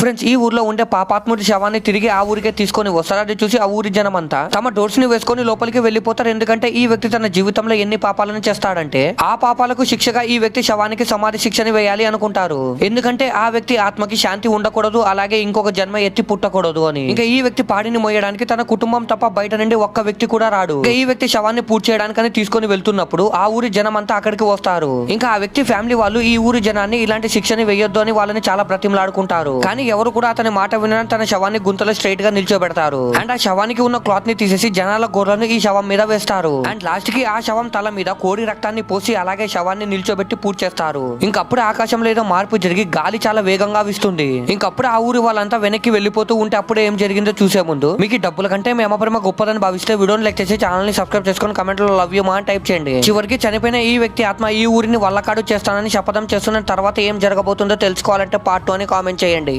Friends ఈ ఊర్లో ఉండే పాపాత్ముడి శవాన్ని తిరిగి ఆ ఊరికే తీసుకొని వస్తారని చూసి ఆ ఊరి జనం అంతా తమ డోర్స్ని వేసుకొని లోపలికి వెళ్ళిపోతారు ఎందుకంటే ఈ వ్యక్తి తన జీవితంలో ఎన్ని పాపాలను చేస్తాడంటే ఆ పాపాలకు శిక్షగా ఈ వ్యక్తి శవానికి సమాధి శిక్షని వేయాలి అనుకుంటారు. ఎందుకంటే ఆ వ్యక్తి ఆత్మకి శాంతి ఉండకూడదు అలాగే ఇంకొక జన్మ ఎత్తి పుట్టకూడదు అని. ఇంకా ఈ వ్యక్తి పాడిని మోయడానికి తన కుటుంబం తప్ప బయట నుండి ఒక్క వ్యక్తి కూడా రాడు. ఈ వ్యక్తి శవాన్ని పూర్తి చేయడానికని తీసుకొని వెళ్తున్నప్పుడు ఆ ఊరి జనం అంతా అక్కడికి వస్తారు. ఇంకా ఆ వ్యక్తి ఫ్యామిలీ వాళ్ళు ఈ ఊరి జనాన్ని ఇలాంటి శిక్షని వేయొద్దు అని వాళ్ళని చాలా ప్రతిమలాడుకుంటారు కానీ ఎవరు కూడా అతని మాట వినని తన శవాన్ని గుంతలో స్ట్రైట్గా నిల్చోబెడతారు. అండ్ ఆ శవానికి ఉన్న క్లాత్ని తీసేసి జనాల గోర్లను ఈ శవం మీద వేస్తారు. అండ్ లాస్ట్కి ఆ శవం తల మీద కోడి రక్తాన్ని పోసి అలాగే శవాన్ని నిల్చోబెట్టి పూర్తి చేస్తారు. ఇంకప్పుడు ఆకాశంలో ఏదో మార్పు జరిగి గాలి చాలా వేగంగా వీస్తుంది. ఇంకప్పుడు ఆ ఊరి వాళ్ళంతా వెనక్కి వెళ్ళిపోతూ ఉంటే అప్పుడు ఏం జరిగిందో చూసే ముందు మీకు డబ్బుల కంటే మేము ప్రేమ గొప్పదని భావిస్తే వీడియోని లెక్ చేసి ఛానల్ని సబ్స్క్రైబ్ చేసుకొని కమెంట్లో లవ్ యూ మా అని టైప్ చేయండి. చివరికి చనిపోయిన ఈ వ్యక్తి ఆత్మ ఈ ఊరిని వల్లకాడు చేస్తానని శపథం చేస్తున్న తర్వాత ఏం జరగబోతుందో తెలుసుకోవాలంటే పార్ట్ టూ అని కామెంట్ చేయండి.